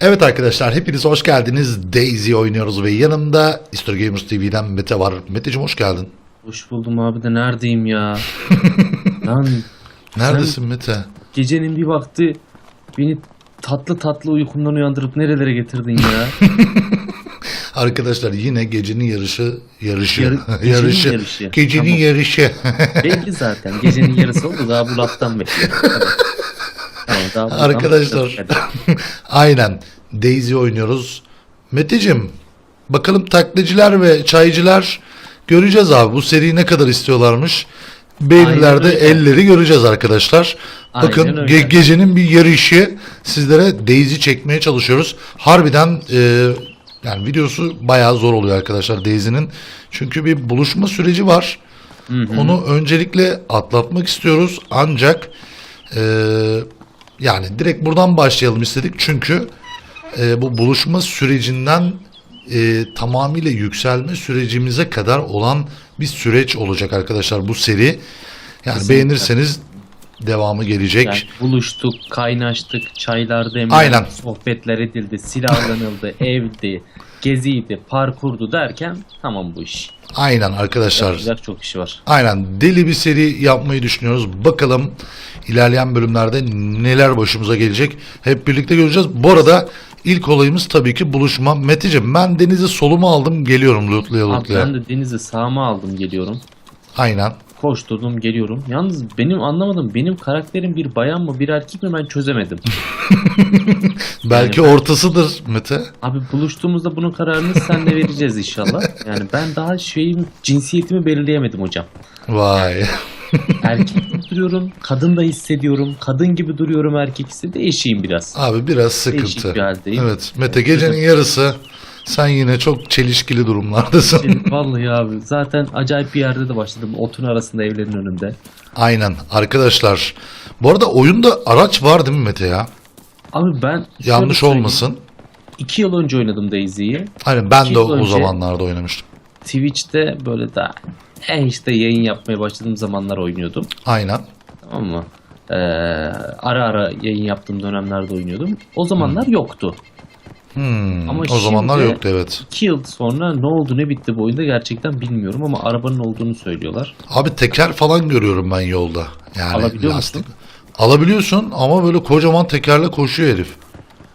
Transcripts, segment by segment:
Evet arkadaşlar hepiniz hoş geldiniz. Daisy oynuyoruz ve yanımda Easter Gamers TV'den Mete var. Meteciğim hoş geldin. Hoş buldum abi de neredeyim ya? Lan Neredesin Mete? gecenin bir vakti beni tatlı tatlı uykumdan uyandırıp nerelere getirdin ya? Arkadaşlar yine gecenin yarışı yarışı Yarı- gecenin yarışı yarışı. gecenin Tamam. yarışı. Belli zaten gecenin yarısı oldu daha bu laftan bekliyorum. Arkadaşlar aynen Daisy oynuyoruz. Meteciğim bakalım taklitçiler ve çaycılar göreceğiz abi bu seriyi ne kadar istiyorlarmış. Beğenilerde elleri göreceğiz arkadaşlar. Aynen Bakın öyle. ge- gecenin bir yarışı sizlere Daisy çekmeye çalışıyoruz. Harbiden e, yani videosu bayağı zor oluyor arkadaşlar Daisy'nin. Çünkü bir buluşma süreci var. Onu öncelikle atlatmak istiyoruz. Ancak e, yani direkt buradan başlayalım istedik. Çünkü e, bu buluşma sürecinden e, tamamıyla yükselme sürecimize kadar olan bir süreç olacak arkadaşlar bu seri. Yani Kesinlikle. beğenirseniz devamı gelecek. Yani buluştuk, kaynaştık, çaylar demlendi, Aynen. sohbetler edildi, silahlanıldı, evdi, geziydi, parkurdu derken tamam bu iş. Aynen arkadaşlar. Yapacak çok işi var. Aynen deli bir seri yapmayı düşünüyoruz. Bakalım ilerleyen bölümlerde neler başımıza gelecek. Hep birlikte göreceğiz. Bu arada ilk olayımız tabii ki buluşma. Meteciğim ben denize solumu aldım geliyorum lootlaya Abi lootlaya. ben de denizi sağıma aldım geliyorum. Aynen. Koşturdum geliyorum. Yalnız benim anlamadım. Benim karakterim bir bayan mı bir erkek mi ben çözemedim. Belki ortasıdır Mete. Abi buluştuğumuzda bunun kararını senle vereceğiz inşallah. Yani ben daha şeyim cinsiyetimi belirleyemedim hocam. Vay. Erkek gibi duruyorum, kadın da hissediyorum. Kadın gibi duruyorum erkek ise değişeyim biraz. Abi biraz Değişik sıkıntı. bir haldeyim. Evet Mete gecenin yarısı sen yine çok çelişkili durumlardasın. Vallahi abi zaten acayip bir yerde de başladım. Otun arasında evlerin önünde. Aynen arkadaşlar. Bu arada oyunda araç var değil mi Mete ya? Abi ben şöyle Yanlış söyleyeyim. olmasın. İki yıl önce oynadım Daisy'yi. Aynen ben İki de yıl o önce- zamanlarda oynamıştım. Twitch'te böyle daha e işte yayın yapmaya başladığım zamanlar oynuyordum. Aynen. Tamam mı? Ee, ara ara yayın yaptığım dönemlerde oynuyordum. O zamanlar yoktu. Hmm, Ama o zamanlar yoktu evet. İki yıl sonra ne oldu ne bitti bu oyunda gerçekten bilmiyorum ama arabanın olduğunu söylüyorlar. Abi teker falan görüyorum ben yolda. Yani Alabiliyor lastik. musun? Alabiliyorsun ama böyle kocaman tekerle koşuyor herif.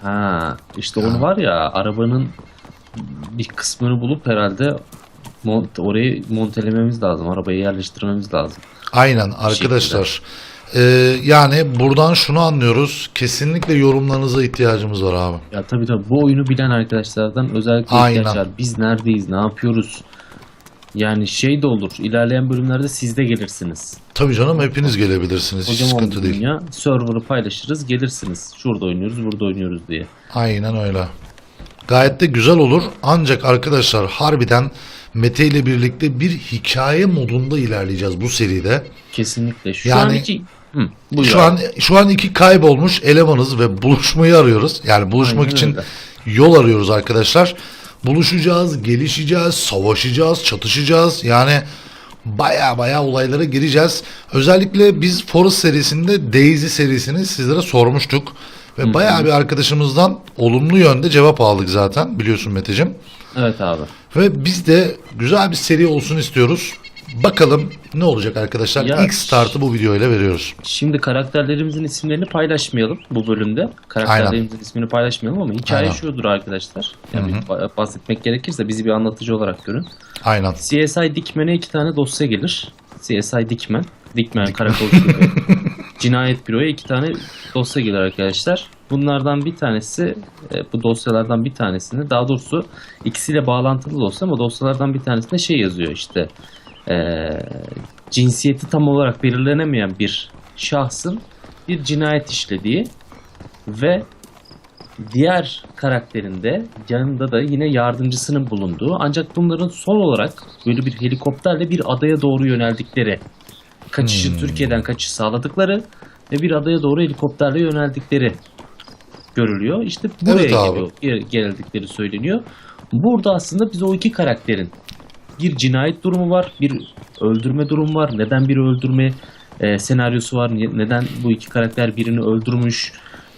Ha, işte onu var ya arabanın bir kısmını bulup herhalde mont, orayı montelememiz lazım. Arabayı yerleştirmemiz lazım. Aynen arkadaşlar. Ee, yani buradan şunu anlıyoruz. Kesinlikle yorumlarınıza ihtiyacımız var abi. Ya tabii tabii bu oyunu bilen arkadaşlardan özellikle Aynen. ihtiyaç var. Biz neredeyiz, ne yapıyoruz? Yani şey de olur. ilerleyen bölümlerde siz de gelirsiniz. Tabii canım hepiniz gelebilirsiniz. Hiç Kocaman sıkıntı bir değil. dünya. Server'ı paylaşırız, gelirsiniz. Şurada oynuyoruz, burada oynuyoruz diye. Aynen öyle. Gayet de güzel olur. Ancak arkadaşlar harbiden Mete ile birlikte bir hikaye modunda ilerleyeceğiz bu seride. Kesinlikle. Şu Yani- an iki... Hı, Şu an şu an iki kaybolmuş elemanız ve buluşmayı arıyoruz. Yani buluşmak Aynen için öyle. yol arıyoruz arkadaşlar. Buluşacağız, gelişeceğiz, savaşacağız, çatışacağız. Yani baya baya olaylara gireceğiz. Özellikle biz Forest serisinde Daisy serisini sizlere sormuştuk. Ve baya bir arkadaşımızdan olumlu yönde cevap aldık zaten biliyorsun Meteciğim. Evet abi. Ve biz de güzel bir seri olsun istiyoruz. Bakalım ne olacak arkadaşlar. Ya- İlk startı bu videoyla veriyoruz. Şimdi karakterlerimizin isimlerini paylaşmayalım bu bölümde. Karakterlerimizin ismini paylaşmayalım ama hikaye Aynen. şudur arkadaşlar. Yani bir ba- bahsetmek gerekirse bizi bir anlatıcı olarak görün. Aynen. CSI Dikmen'e iki tane dosya gelir. CSI Dikmen. Dikmen Karakol Şube. Cinayet Büro'ya iki tane dosya gelir arkadaşlar. Bunlardan bir tanesi, e, bu dosyalardan bir tanesini, daha doğrusu ikisiyle bağlantılı dosya ama dosyalardan bir tanesinde şey yazıyor işte. E, cinsiyeti tam olarak belirlenemeyen bir şahsın bir cinayet işlediği ve diğer karakterinde yanında da yine yardımcısının bulunduğu ancak bunların son olarak böyle bir helikopterle bir adaya doğru yöneldikleri kaçışı Türkiye'den kaçış sağladıkları ve bir adaya doğru helikopterle yöneldikleri görülüyor. İşte buraya Evet geliyor, gel- geldikleri söyleniyor. Burada aslında biz o iki karakterin bir cinayet durumu var, bir öldürme durumu var. Neden bir öldürme e, senaryosu var? Neden bu iki karakter birini öldürmüş?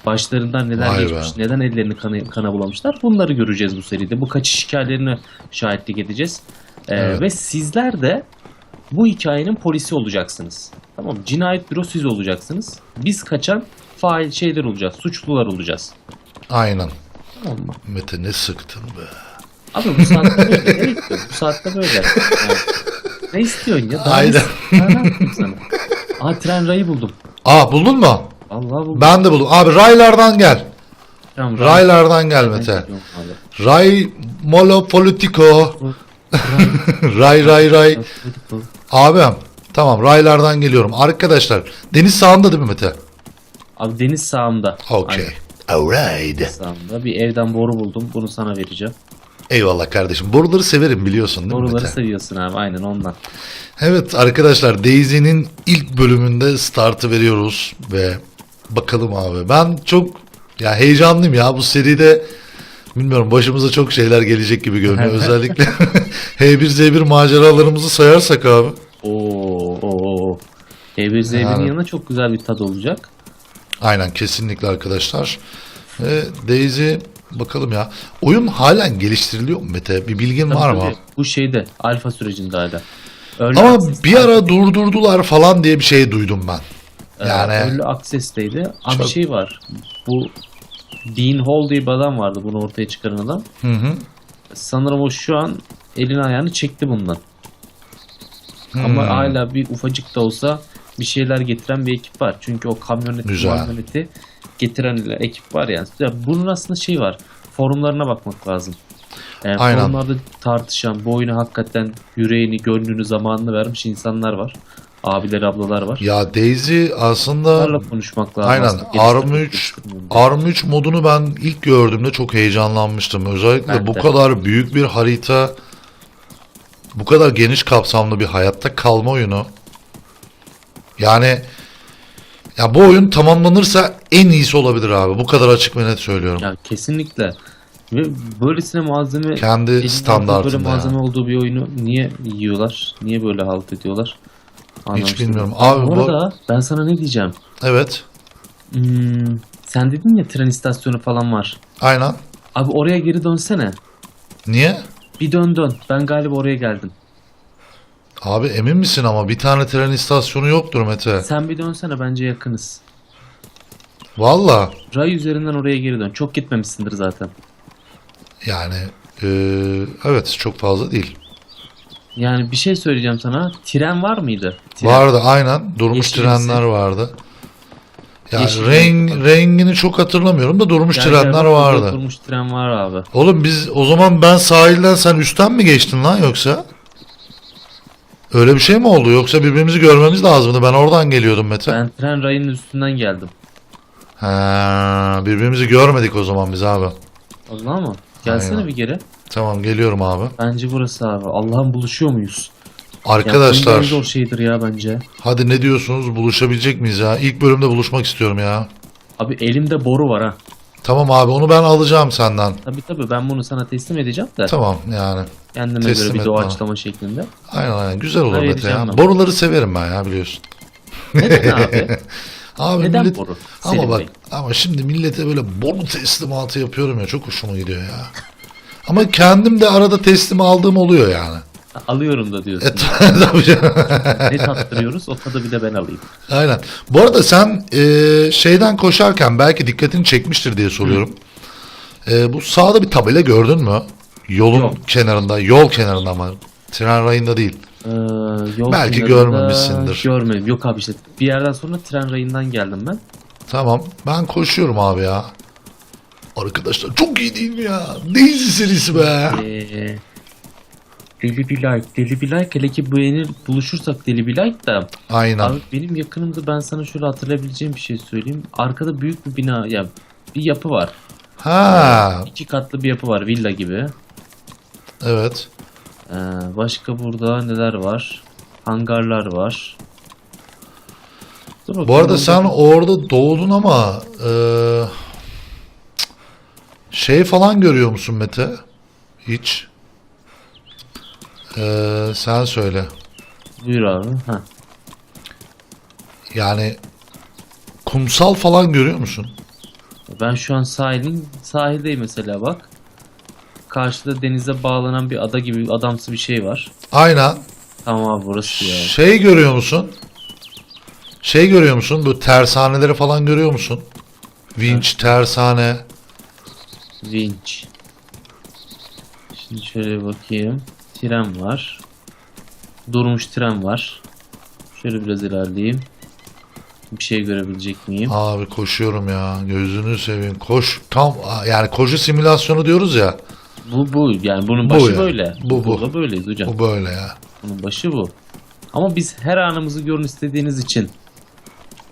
Başlarından neler Vay be. geçmiş, neden ellerini kana, kana bulamışlar bunları göreceğiz bu seride. Bu kaçış hikayelerine şahitlik edeceğiz. Ee, Evet. Ve sizler de bu hikayenin polisi olacaksınız. Tamam mı? Cinayet büro siz olacaksınız. Biz kaçan fail şeyler olacağız, suçlular olacağız. Aynen. Tamam mı? Mete ne sıktın be. Abi bu saatte böyle. Ne istiyorsun? Bu saatte böyle. Yani, ne istiyorsun ya? Daha ne Aynen. ne yapayım sana? Aa tren rayı buldum. Aa buldun mu? Allah buldum. Ben de buldum. Abi raylardan gel. Tamam, Raylardan gel Mete. abi. Ray molo politico. ray ray ray. Abim tamam raylardan geliyorum. Arkadaşlar deniz sağında değil mi Mete? Abi deniz sağımda. Aynen, Alright. sağımda. Bir evden boru buldum. Bunu sana vereceğim. Eyvallah kardeşim. Boruları severim biliyorsun değil mi Boruları Mete? seviyorsun abi. Aynen ondan. Evet arkadaşlar Daisy'nin ilk bölümünde startı veriyoruz ve bakalım abi. Ben çok ya heyecanlıyım ya bu seride bilmiyorum başımıza çok şeyler gelecek gibi görünüyor. Özellikle H1Z1 maceralarımızı sayarsak abi. Oo, oo, oo. E1Z1'in Yani. yanına çok güzel bir tad olacak. Aynen kesinlikle arkadaşlar. Ve Daisy bakalım ya. Oyun halen geliştiriliyor mu Mete? Bir bilgin Tabii, var mı? tabii. Bu şeyde alfa sürecinde hala. Early Ama access- bir ara durdurdular falan diye bir şey duydum ben. Ee, Yani Early Access'teydi. Abi Çok- şey var. Bu Dean Hall diye bir adam vardı bunu ortaya çıkaran adam. hı hı. Sanırım o şu an elini ayağını çekti bundan. Hmm. Ama hala bir ufacık da olsa bir şeyler getiren bir ekip var. Çünkü o kamyoneti, Güzel. kamyoneti getiren ekip var yani. Ya bunun aslında şey var. Forumlarına bakmak lazım. Yani Aynen. Forumlarda tartışan, bu oyuna hakikaten yüreğini, gönlünü, zamanını vermiş insanlar var. Abiler, ablalar var. Ya Daisy aslında Onlarla konuşmak lazım. Aynen aslında. ARM Geliştirmek, 3 geliştirmek. ARM 3 modunu ben ilk gördüğümde çok heyecanlanmıştım. Özellikle Ben bu de. kadar büyük bir harita bu kadar geniş kapsamlı bir hayatta kalma oyunu. Yani ya bu oyun tamamlanırsa en iyisi olabilir abi. Bu kadar açık ve net söylüyorum. Ya kesinlikle. Ve böylesine malzeme Kendi standartında böyle malzeme olduğu bir oyunu niye yiyorlar? Niye böyle halt ediyorlar? Anlamış bilmiyorum. değilim. Abi bu bu- arada ben sana ne diyeceğim? Evet. Hmm, sen dedin ya tren istasyonu falan var. Aynen. Abi oraya geri dönsene. Niye? Bir dön dön. Ben galiba oraya geldim. Abi emin misin ama bir tane tren istasyonu yoktur Mete. Sen bir dönsene bence yakınız. Valla. Ray üzerinden oraya geri dön. Çok gitmemişsindir zaten. Yani eee, evet çok fazla değil. Yani bir şey söyleyeceğim sana. Tren var mıydı? Tren. Vardı aynen. Durmuş Yeşilimsi. trenler vardı. Ya Yeşil. renk rengini çok hatırlamıyorum da durmuş gel, trenler vardı. Durmuş tren var abi. Oğlum biz o zaman ben sahilden sen üstten mi geçtin lan yoksa? Öyle bir şey mi oldu yoksa birbirimizi görmemiz lazımdı. Ben oradan geliyordum Mete. Ben tren rayının üstünden geldim. Ha, birbirimizi görmedik o zaman biz abi. Allah mı? Gelsene Aynen. bir geri. Tamam geliyorum abi. Bence burası abi. Allah'ım buluşuyor muyuz? Arkadaşlar Ya, en zor şeydir ya bence. hadi ne diyorsunuz buluşabilecek miyiz ya? İlk bölümde buluşmak istiyorum ya. Abi elimde boru var ha. Tamam abi onu ben alacağım senden. Tabii tabii ben bunu sana teslim edeceğim de. Tamam yani. Kendime Teslim göre bir doğaçlama şeklinde. Aynen aynen güzel olur Mete ya. ben. Boruları severim ben ya biliyorsun. Neden abi? Abi Neden millet... boru? Ama Selim bak Bey. ama şimdi millete böyle boru teslimatı yapıyorum ya çok hoşuma gidiyor ya. Ama kendim de arada teslim aldığım oluyor yani. Alıyorum da diyorsun. E, tabii canım. ne tattırıyoruz o tadı bir de ben alayım. Aynen. Bu arada sen e, şeyden koşarken belki dikkatini çekmiştir diye soruyorum. E, bu sağda bir tabela gördün mü? Yolun Yok. kenarında, yol kenarında ama tren rayında değil. Ee, yol Belki kenarında görmemişsindir. Görmedim. Yok abi işte bir yerden sonra tren rayından geldim ben. Tamam. Ben koşuyorum abi ya. Arkadaşlar çok iyi değil mi ya? Daisy serisi be. Ee, deli bir like. Deli bir like. Hele ki bu yeni buluşursak deli bir like da. Aynen. Abi benim yakınımda ben sana şöyle hatırlayabileceğim bir şey söyleyeyim. Arkada büyük bir bina ya bir yapı var. Ha, İki katlı bir yapı var villa gibi. evet. Ee, başka burada neler var? Hangarlar var. Dur Bu arada sen orada doğdun ama e, şey falan görüyor musun Mete? Hiç. E, sen söyle. Buyur abi. Ha. Yani kumsal falan görüyor musun? Ben şu an sahilin sahildeyim mesela bak. Karşıda denize bağlanan bir ada gibi adamsı bir şey var. Aynen. Tamam abi burası ya. Şey görüyor musun? Şey görüyor musun? Bu tersaneleri falan görüyor musun? Vinç, tersane. Vinç. Şimdi şöyle bakayım. Tren var. Durmuş tren var. Şöyle biraz ilerleyeyim. Bir şey görebilecek miyim? Abi koşuyorum ya. Gözünü seveyim. Koş. Tam yani koşu simülasyonu diyoruz ya. Bu bu yani bunun Bu başı ya. böyle. Bu, bu. Burada böyleyiz hocam. Bu böyle ya. Bunun başı bu. Ama biz her anımızı görün istediğiniz için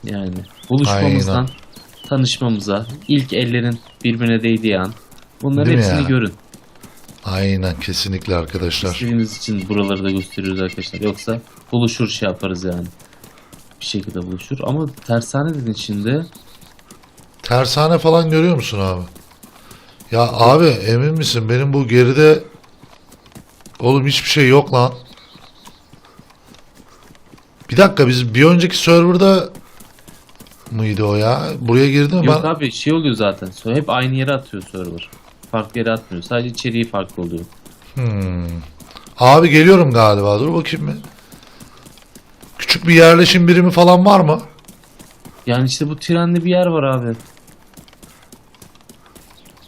yani buluşmamızdan Aynen. tanışmamıza, ilk ellerin birbirine değdiği an bunların Değil hepsini ya? görün. Aynen kesinlikle arkadaşlar. İstediğiniz için buraları da gösteriyoruz arkadaşlar. Yoksa buluşur şey yaparız yani. Bir şekilde buluşur. Ama tersane dedin şimdi. Tersane falan görüyor musun abi? Ya abi emin misin benim bu geride oğlum hiçbir şey yok lan. Bir dakika biz bir önceki serverda mıydı o ya? Buraya girdi mi? Yok Ben... abi şey oluyor zaten. Hep aynı yere atıyor server. Farklı yere atmıyor. Sadece içeriği farklı oluyor. Hmm. Abi geliyorum galiba. Dur bakayım bir. Küçük bir yerleşim birimi falan var mı? Yani işte bu trenli bir yer var abi.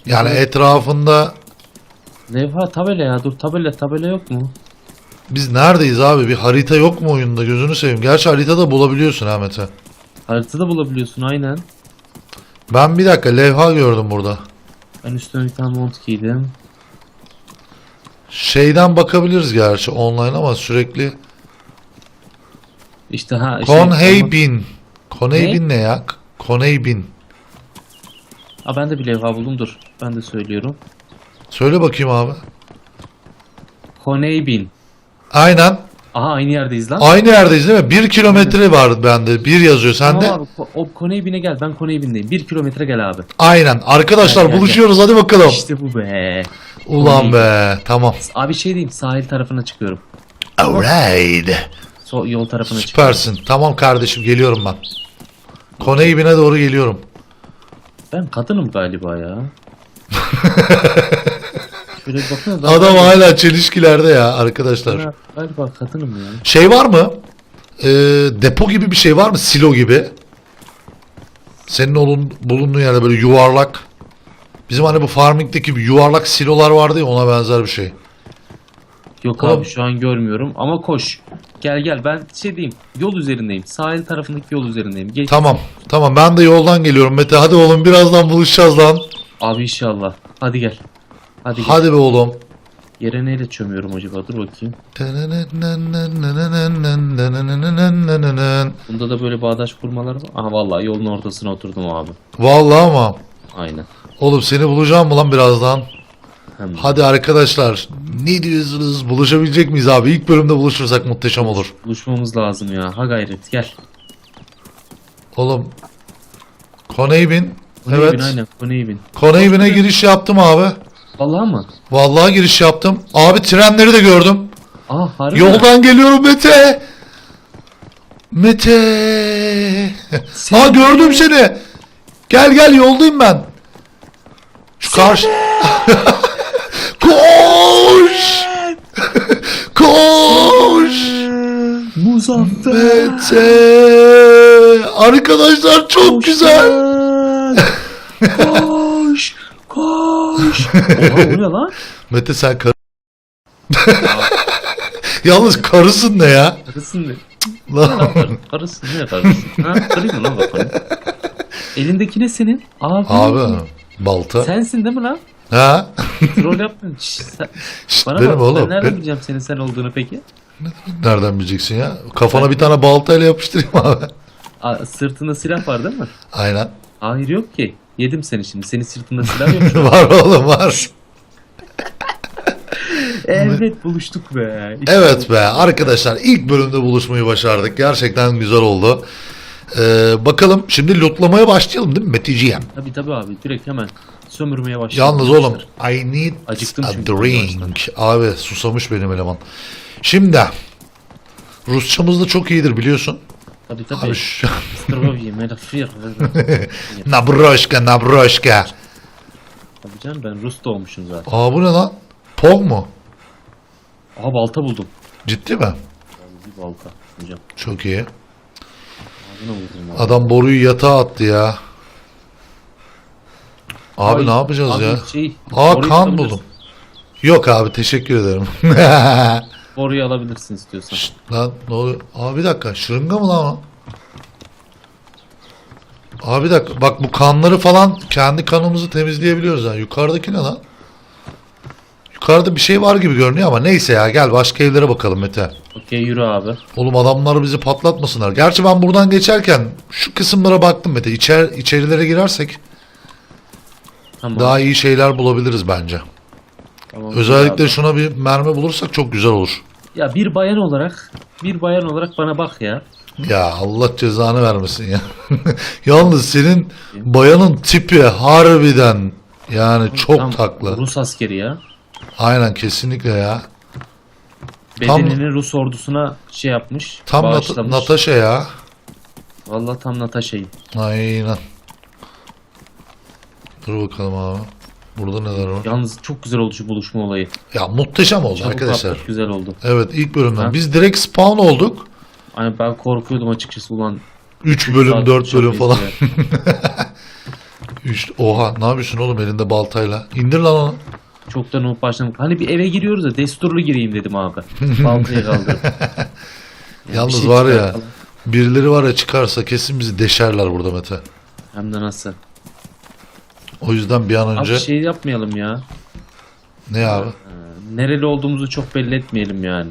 Yani Evet. etrafında Levha tabela ya dur tabela tabela yok mu? biz neredeyiz abi? Bir harita yok mu oyunda? Gözünü seveyim. Gerçi haritada bulabiliyorsun ha Mete. Haritada bulabiliyorsun aynen. Ben bir dakika levha gördüm burada. Ben üstüne bir tane mont giydim. Şeyden bakabiliriz gerçi online ama sürekli İşte ha. Şey, Konheybin. Konheybin ne ya? Konheybin. Aa, ben de bir levha buldum dur. Ben de söylüyorum. Söyle bakayım abi. Koneybin. Aynen. Aha aynı yerdeyiz lan. Aynı yerdeyiz değil mi? Bir kilometre var bende. Bir yazıyor sende. Tamam abi o Koneybin'e gel ben Koneybin'deyim. Bir kilometre gel abi. Aynen. Arkadaşlar Gel, gel, buluşuyoruz hadi bakalım. İşte bu be. Ulan be. Tamam. Abi şey diyeyim sahil tarafına çıkıyorum. Alright. So, yol tarafına çıkıyorum. Süpersin. Tamam kardeşim geliyorum ben. Koneybin'e doğru geliyorum. Ben kadınım galiba ya. Şöyle bir bakın. Adam hala çelişkilerde ya arkadaşlar. Ben Galiba kadınım ya. Şey var mı? Ee, depo gibi bir şey var mı? Silo gibi. Senin olun, bulunduğun yerde böyle yuvarlak. Bizim hani bu farming'deki bir yuvarlak silolar vardı ya ona benzer bir şey. Yok Oğlum- abi şu an görmüyorum ama koş. Gel gel ben şey diyeyim yol üzerindeyim. Sahil tarafındaki yol üzerindeyim. Geç. Tamam. Tamam ben de yoldan geliyorum Mete. Hadi oğlum birazdan buluşacağız lan. Abi inşallah. Hadi gel. Hadi gel. Hadi be oğlum. Yere neyle çömüyorum acaba? Dur bakayım. Bunda da böyle bağdaş kurmalar var. Aha vallahi yolun ortasına oturdum abi. Vallahi ama. Aynen. Oğlum seni bulacağım mı lan birazdan? Hem Hadi arkadaşlar. Ne diyorsunuz? Buluşabilecek miyiz abi? İlk bölümde buluşursak muhteşem olur. buluşmamız lazım ya. Ha gayret gel. Oğlum. Koneybin. Koneybin, Evet. Aynen Koneybin. Koneybin'e giriş yaptım abi. Vallahi mı? Vallahi giriş yaptım. Abi trenleri de gördüm. Aa harbi? Yoldan geliyorum Mete. Mete. Ha gördüm seni. Gel gel yoldayım ben. Şu karşı. Koş. Koş. Muzaffer. Mete. Arkadaşlar çok güzel. koş. Koş. Oha bu ne lan? Mete sen kar... Yalnız karısın ne ya? Karısın ne? Lan. Karısın ne karısın? Ha? Kırayım mı lan kafanı? Elindeki ne senin? Abi. Abi balta. Sensin değil mi lan? Ha? Troll yapmıyorsun. Sen- Şşt, Bana benim bak oğlum. ben nereden Ben- bileceğim senin sen olduğunu peki? Nereden bileceksin ya? Kafana bir tane baltayla yapıştırayım abi. Aa, sırtında silah var değil mi? Aynen. Hayır yok ki. Yedim seni şimdi. Senin sırtında silah yok var oğlum var. evet buluştuk be. İşte Evet be arkadaşlar ilk bölümde buluşmayı başardık. Gerçekten güzel oldu. Ee, bakalım şimdi lootlamaya başlayalım değil mi Meteciğim? Tabii tabii abi. Direkt hemen sömürmeye başlayalım. Yalnız oğlum I need Acıktım a çünkü drink. Abi susamış benim eleman. Şimdi Rusçamız da çok iyidir biliyorsun. Tabii tabii. Abi şu... Strovie, Melafir. Nabroşka, nabroşka. Tabii canım ben Rus doğmuşum zaten. Aa bu ne lan? Pog mu? Aha balta buldum. Ciddi mi? Bir balta hocam. Çok iyi. Adam boruyu yatağa attı ya. Abi Ay, ne yapacağız abi ya? Şey, Aa kan buldum. Yok abi teşekkür ederim. Boruyu alabilirsin istiyorsan. Şşt, lan ne oluyor? Abi bir dakika şırınga mı lan o? Abi bir dakika bak bu kanları falan kendi kanımızı temizleyebiliyoruz ha. Yukarıdaki ne lan? Yukarıda bir şey var gibi görünüyor ama neyse ya gel başka evlere bakalım Mete. Okey yürü abi. Oğlum adamlar bizi patlatmasınlar. Gerçi ben buradan geçerken şu kısımlara baktım Mete. İçer, içerilere girersek Tamam. daha iyi şeyler bulabiliriz bence. Tamam, Özellikle abi. şuna bir mermi bulursak çok güzel olur. Ya bir bayan olarak bir bayan olarak bana bak ya. Ya Allah cezanı vermesin ya. Yalnız senin bayanın tipi harbiden yani çok Tam taklı. Rus askeri ya. Aynen kesinlikle ya. Tam- Bedenini Rus ordusuna şey yapmış. Tam Nat-. Natasha ya. Vallahi tam Natasha'yım. Aynen. Dur bakalım abi. Burada neler var? Yalnız çok güzel oldu şu buluşma olayı. Ya muhteşem oldu Çabuk arkadaşlar. attık, güzel oldu. Evet ilk bölümden. Ha. Biz direkt spawn olduk. Hani ben korkuyordum açıkçası ulan. 3 bölüm saat 4 bölüm falan. Üç, oha ne yapıyorsun oğlum elinde baltayla? İndir lan onu. Çoktan o başladım. Hani bir eve giriyoruz da desturlu gireyim dedim abi. Baltayı kaldırıp. Yani Yalnız şey var ya birileri var ya çıkarsa kesin bizi deşerler burada Mete. Hem de nasıl? O yüzden bir an önce Abi şey yapmayalım ya. ne abi? Nereli olduğumuzu çok belli etmeyelim yani.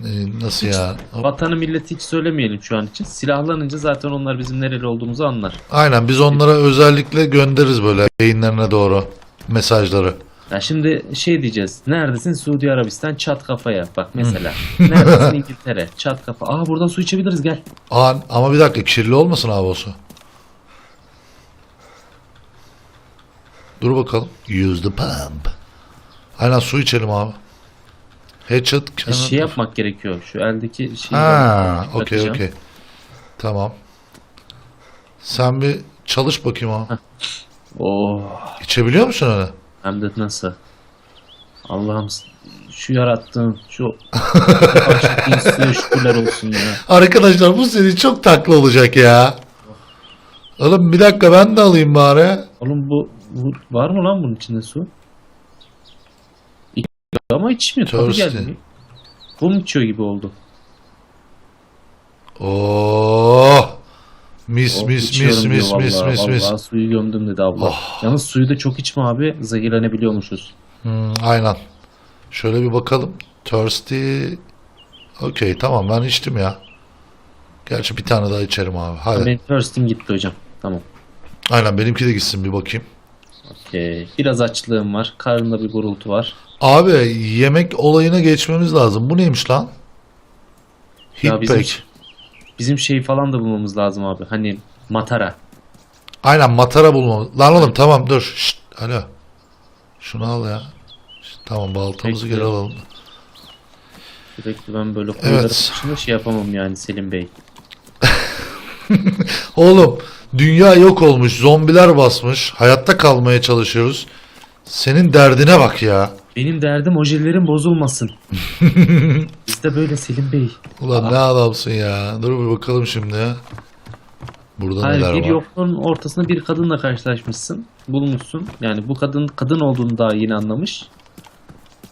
Ee, nasıl ya? Vatanı milleti hiç söylemeyelim şu an için. Silahlanınca zaten onlar bizim nereli olduğumuzu anlar. Aynen biz onlara özellikle göndeririz böyle beyinlerine doğru mesajları. Ya şimdi şey diyeceğiz. Neredesin? Suudi Arabistan çat kafaya. Bak mesela. Neredesin İngiltere? Çat kafa. Aa buradan su içebiliriz gel. Aa, ama bir dakika kirli olmasın abi o su. Dur bakalım. Use the pump. Aynen su içelim abi. Ya kenar- şey yapmak gerekiyor. Şu eldeki şeyi. Ha, okey okey. Tamam. Sen bir çalış bakayım abi. Oh. İçebiliyor musun öyle? Hem de nasıl? Allah'ım şu yarattığın şu suya şükürler olsun ya. Arkadaşlar bu seri çok taklı olacak ya. Oğlum bir dakika ben de alayım bari. Oğlum bu, bu var mı lan bunun içinde su? Ama içmiyor. Tadı Thirsty. geldi. Bu mu içiyor gibi oldu? Oh. Mis Oh, mis içiyorum mis diyor mis mis vallahi, mis mis. vallahi suyu gömdüm dedi abla. Oh. Yalnız suyu da çok içme abi. Zehirlenebiliyormuşuz. Hmm, aynen. Şöyle bir bakalım. Thirsty. Okey tamam ben içtim ya. Gerçi bir tane daha içerim abi. Hadi. Benim thirstim gitti hocam. Tamam. Aynen benimki de gitsin bir bakayım. Okey. Biraz açlığım var. Karnımda bir gurultu var. Abi yemek olayına geçmemiz lazım. Bu neymiş lan? Ya bizim, pack. bizim şey falan da bulmamız lazım abi. Hani matara. Aynen matara bulmamız. Lan oğlum tamam dur. Şşt, alo. Şunu al ya. Şşt, tamam baltamızı Bekle. geri alalım. Sürekli ben böyle kuyuları Evet. şey yapamam yani Selim Bey. Oğlum dünya yok olmuş. Zombiler basmış. Hayatta kalmaya çalışıyoruz. Senin derdine bak ya. Benim derdim ojelerin bozulmasın. Biz de böyle Selim Bey. Ulan ne adamsın ya. Dur bir bakalım şimdi. Burada Hayır neler bir var? yokluğun ortasında bir kadınla karşılaşmışsın. Bulmuşsun. Yani bu kadın kadın olduğunu daha yeni anlamış.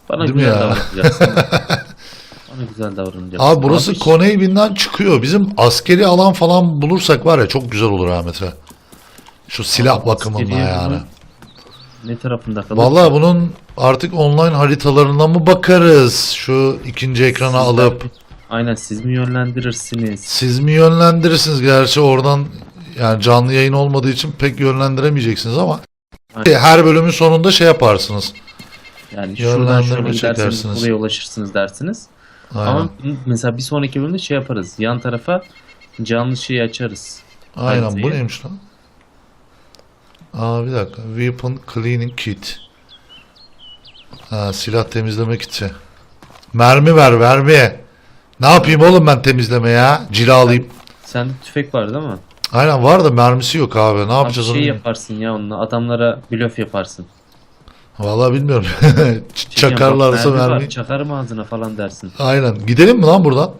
Bana Değil mi güzel ya? davranacaksın. Bana güzel davranacaksın. Abi burası Abi, Koneybinden çıkıyor. Bizim askeri alan falan bulursak var ya çok güzel olur Ahmet'e. Şu silah bakımından askeriye yani. Ne tarafında kalır? Vallahi bunun artık online haritalarına mı bakarız? Şu ikinci ekrana Sizler- alıp Aynen siz mi yönlendirirsiniz? siz mi yönlendirirsiniz? Gerçi oradan yani canlı yayın olmadığı için pek yönlendiremeyeceksiniz ama Aynen. her bölümün sonunda şey yaparsınız. Yani şuradan Yönlendirme şöyle gidersiniz çekersiniz. buraya ulaşırsınız dersiniz. Aynen. Ama mesela bir sonraki bölümde şey yaparız. Yan tarafa canlı şeyi açarız. Aynen bu haritayı. neymiş lan? Aa bir dakika. Weapon Cleaning Kit. Ha silah temizleme kiti. Mermi ver mermi. Ne yapayım oğlum ben temizleme ya? Cila alayım. Sende tüfek var değil mi? Aynen var da mermisi yok abi. Ne Abi yapacağız şey onu? yaparsın ya onunla. Adamlara blöf yaparsın. Vallahi bilmiyorum. Şey diyeceğim, Çakarlarsa bak, var. Çakarım ağzına falan dersin. Aynen. Gidelim mi lan buradan?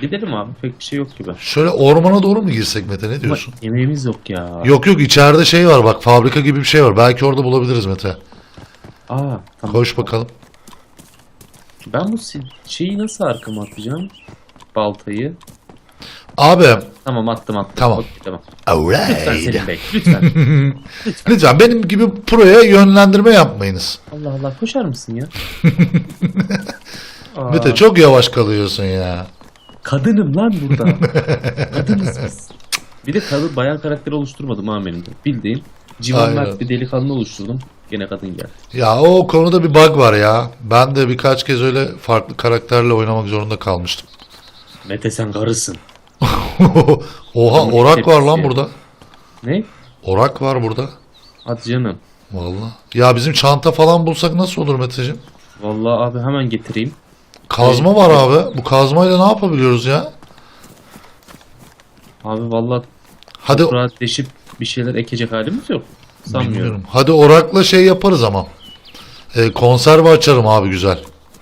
Gidelim abi. Pek bir şey yok gibi. Şöyle ormana doğru mu girsek Mete ne diyorsun? Ama yemeğimiz yok ya. Yok yok içeride şey var bak fabrika gibi bir şey var. Belki orada bulabiliriz Mete. Aa tamam. Koş bakalım. Ben bu si- şeyi nasıl arkama atacağım? Baltayı. Abi. Tamam attım attım. Tamam. Okey, tamam. Lütfen Alright. Selim Bey. Lütfen. Lütfen benim gibi proya yönlendirme yapmayınız. Allah Allah koşar mısın ya? Aa, Mete çok yavaş kalıyorsun ya. Kadınım lan burada. Kadınız biz. Bir de kadın bayan karakteri oluşturmadım ha benim de. Bildiğin civan Aynen. mert bir delikanlı oluşturdum. Gene kadın geldi. Ya o konuda bir bug var ya. Ben de birkaç kez öyle farklı karakterle oynamak zorunda kalmıştım. Mete sen karısın. Oha orak var lan burada. Ne? Orak var burada. Hadi canım. Vallahi. Ya bizim çanta falan bulsak nasıl olur Meteciğim? Vallahi abi hemen getireyim. Kazma var abi. Bu kazmayla ne yapabiliyoruz ya? Abi vallahi Hadi toprağa deşip bir şeyler ekecek halimiz yok. Sanmıyorum. bilmiyorum. Hadi orakla şey yaparız ama. Ee, konserve açarım abi güzel.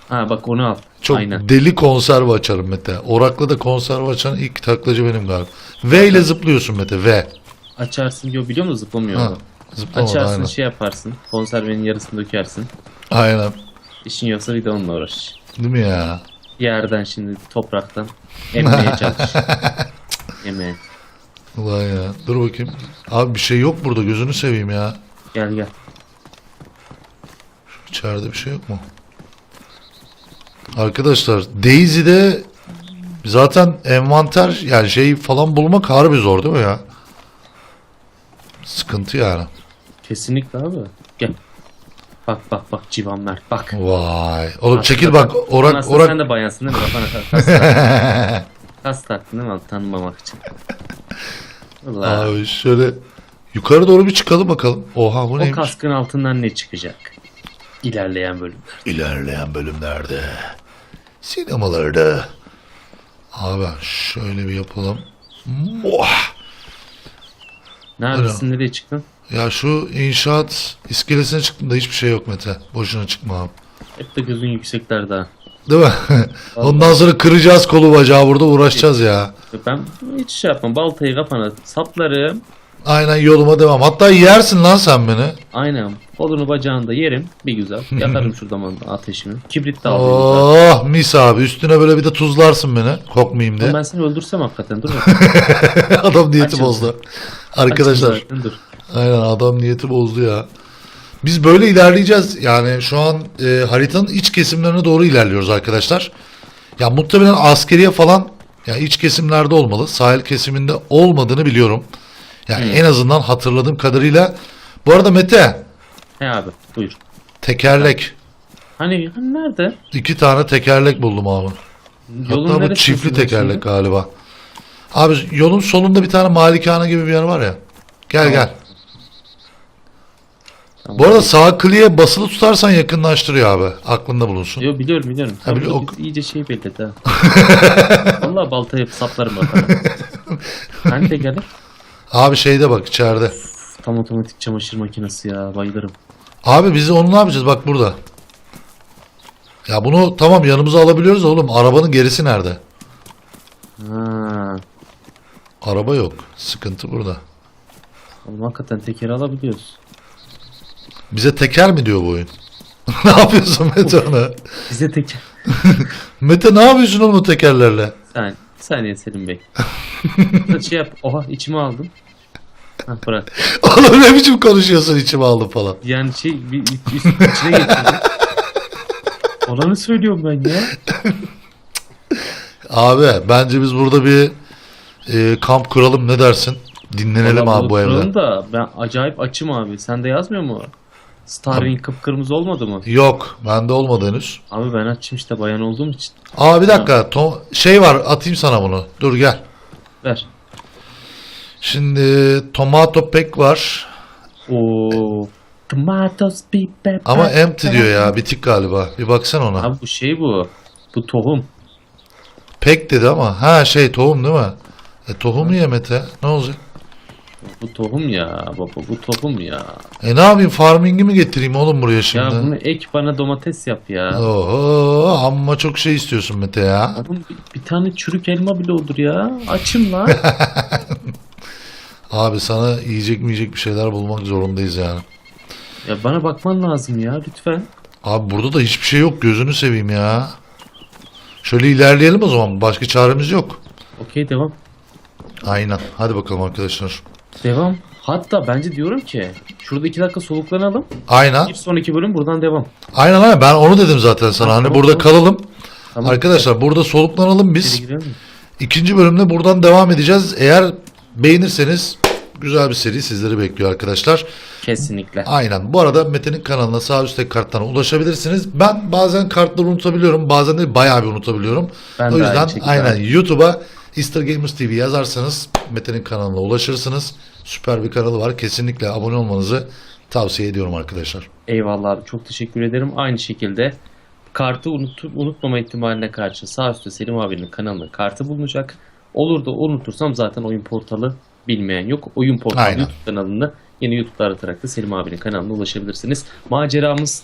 Ha bak onu al. Çok Aynen. deli konserve açarım Mete. Orakla da konserve açan ilk taklacı benim galiba. V ile zıplıyorsun Mete. V. Açarsın diyor biliyor musun zıplamıyor. Ha, abi. zıplamadı Açarsın aynen. şey yaparsın. Konservenin yarısını dökersin. Aynen. İşin yoksa bir de onunla uğraş. Değil mi ya? Yerden şimdi topraktan emmeye çalış. Yemeğe. Ulan ya. Dur bakayım. Abi bir şey yok burada gözünü seveyim ya. Gel gel. İçeride bir şey yok mu? Arkadaşlar Daisy'de zaten envanter yani şey falan bulmak harbi zor değil mi ya? Sıkıntı yani. Kesinlikle abi. Gel. Bak bak bak Civan Mert bak. Vay. Oğlum Aslında- çekil bak. Orak Aslında orak. sen de bayansın değil mi? Kafana kas, kas taktın. kas taktın değil mi? abi? Tanımamak için. Allah. Abi şöyle yukarı doğru bir çıkalım bakalım. Oha bu o neymiş? kaskın altından ne çıkacak? İlerleyen bölüm. İlerleyen bölümlerde. Sinemalarda. Abi şöyle bir yapalım. Muah! Neredesin? Nereye çıktın? Ya şu inşaat iskelesine çıktım da hiçbir şey yok Mete. Boşuna çıkma abi. Hep de gözün yükseklerde ha. Değil mi? Ondan sonra kıracağız kolu bacağı burada uğraşacağız ya. Ben hiç şey yapmam. Baltayı kafana saplarım. Aynen yoluma devam. Hatta yersin lan sen beni. Aynen. Kolunu bacağını da yerim. Bir güzel. Yakarım şuradan ateşimi. Kibrit de aldım. Oh mis abi. Üstüne böyle bir de tuzlarsın beni. Kokmayayım diye. Ben seni öldürsem hakikaten dur adam niyeti Açılsın. bozdu. Arkadaşlar. Açın Dur. Aynen adam niyeti bozdu ya. Biz böyle ilerleyeceğiz. Yani şu an e, haritanın iç kesimlerine doğru ilerliyoruz arkadaşlar. Ya muhtemelen askeriye falan ya iç kesimlerde olmalı. Sahil kesiminde olmadığını biliyorum. Yani en azından hatırladığım kadarıyla. Bu arada Mete He abi buyur. tekerlek. Hani, hani nerede? iki tane tekerlek buldum abi. Yolun Hatta bu çiftli şimdi? tekerlek galiba. Abi yolun sonunda bir tane malikane gibi bir yer var ya. Gel Tamam. gel. Tamam. Bu arada sağ kliğe basılı tutarsan yakınlaştırıyor abi. Aklında bulunsun. Yo biliyorum biliyorum. Ha, bili- ok- iyice şey belledi ha. Vallahi baltayı saplarım bakalım. hani tekerlek? Abi şeyde bak içeride. Tam otomatik çamaşır makinesi ya bayılırım. Abi bizi onu ne yapacağız bak burada. Ya bunu tamam yanımıza alabiliyoruz oğlum arabanın gerisi nerede? Ha. Araba yok. Sıkıntı burada. Oğlum hakikaten tekeri alabiliyoruz. Bize teker mi diyor bu oyun? ne yapıyorsun Mete ona? Bize teker. Mete ne yapıyorsun oğlum o tekerlerle? Sen, saniye Selim Bey. şey yap. Oha içime aldım. Ha bırak. Oğlum ne biçim konuşuyorsun içime aldım falan. Yani şey bir, bir- üst, içine getirdim. Olanı söylüyorum ben ya. Abi bence biz burada bir e, kamp kuralım ne dersin? Dinlenelim Vallahi abi bu evde. da ben acayip açım abi. Sen de yazmıyor mu? Starwing kıpkırmızı olmadı mı? Yok bende olmadı henüz. Abi ben açım işte bayan olduğum için. Aa bir dakika to- şey var atayım sana bunu. Dur gel. Ver. Şimdi tomato pack var. Oo. Tomatoes biber. Ama empty diyor ya bitik galiba. Bir baksana ona. Abi bu şey bu. Bu tohum. Pack dedi ama. Ha şey tohum değil mi? E tohumu ye Mete. Ne olacak? Bu tohum ya baba bu tohum ya. E ne yapayım farming'i mi getireyim oğlum buraya şimdi? Ya bunu ek bana domates yap ya. Oho amma çok şey istiyorsun Mete ya. Oğlum bir, bir tane çürük elma bile olur ya. Açım lan. Abi sana yiyecek mi yiyecek bir şeyler bulmak zorundayız yani. ya bana bakman lazım ya lütfen. Abi burada da hiçbir şey yok gözünü seveyim ya. Şöyle ilerleyelim o zaman. Başka çaremiz yok. Okey devam. Aynen. Hadi bakalım arkadaşlar. Devam. Hatta bence diyorum ki şurada iki dakika soluklanalım. Aynen. Bir sonraki bölüm buradan devam. Aynen aynen. Ben onu dedim zaten sana. Ha, Hani tamam, burada tamam. kalalım. Tamam. Arkadaşlar burada soluklanalım biz. İkinci bölümde buradan devam edeceğiz. Eğer beğenirseniz güzel bir seri sizleri bekliyor arkadaşlar. Kesinlikle. Aynen. Bu arada Mete'nin kanalına sağ üstteki karttan ulaşabilirsiniz. Ben bazen kartları unutabiliyorum. Bazen de bayağı bir unutabiliyorum. Ben o de yüzden aynen YouTube'a Easter Gamers TV yazarsanız Mete'nin kanalına ulaşırsınız. Süper bir kanalı var. Kesinlikle abone olmanızı tavsiye ediyorum arkadaşlar. Eyvallah abi çok teşekkür ederim. Aynı şekilde kartı unutup unutmama ihtimaline karşı sağ üstte Selim abinin kanalının kartı bulunacak. Olur da unutursam zaten oyun portalı bilmeyen yok. Oyun portalı Aynen. YouTube kanalını yeni YouTube'da aratarak da Selim abinin kanalına ulaşabilirsiniz. Maceramız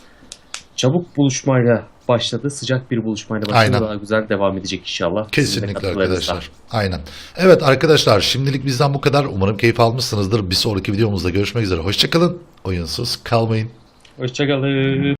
çabuk buluşmayla başladı. Sıcak bir buluşmayla başladı. Aynen. Daha güzel devam edecek inşallah. Kesinlikle arkadaşlar. Aynen. Evet arkadaşlar şimdilik bizden bu kadar. Umarım keyif almışsınızdır. Bir sonraki videomuzda görüşmek üzere. Hoşçakalın. Oyunsuz kalmayın. Hoşçakalın.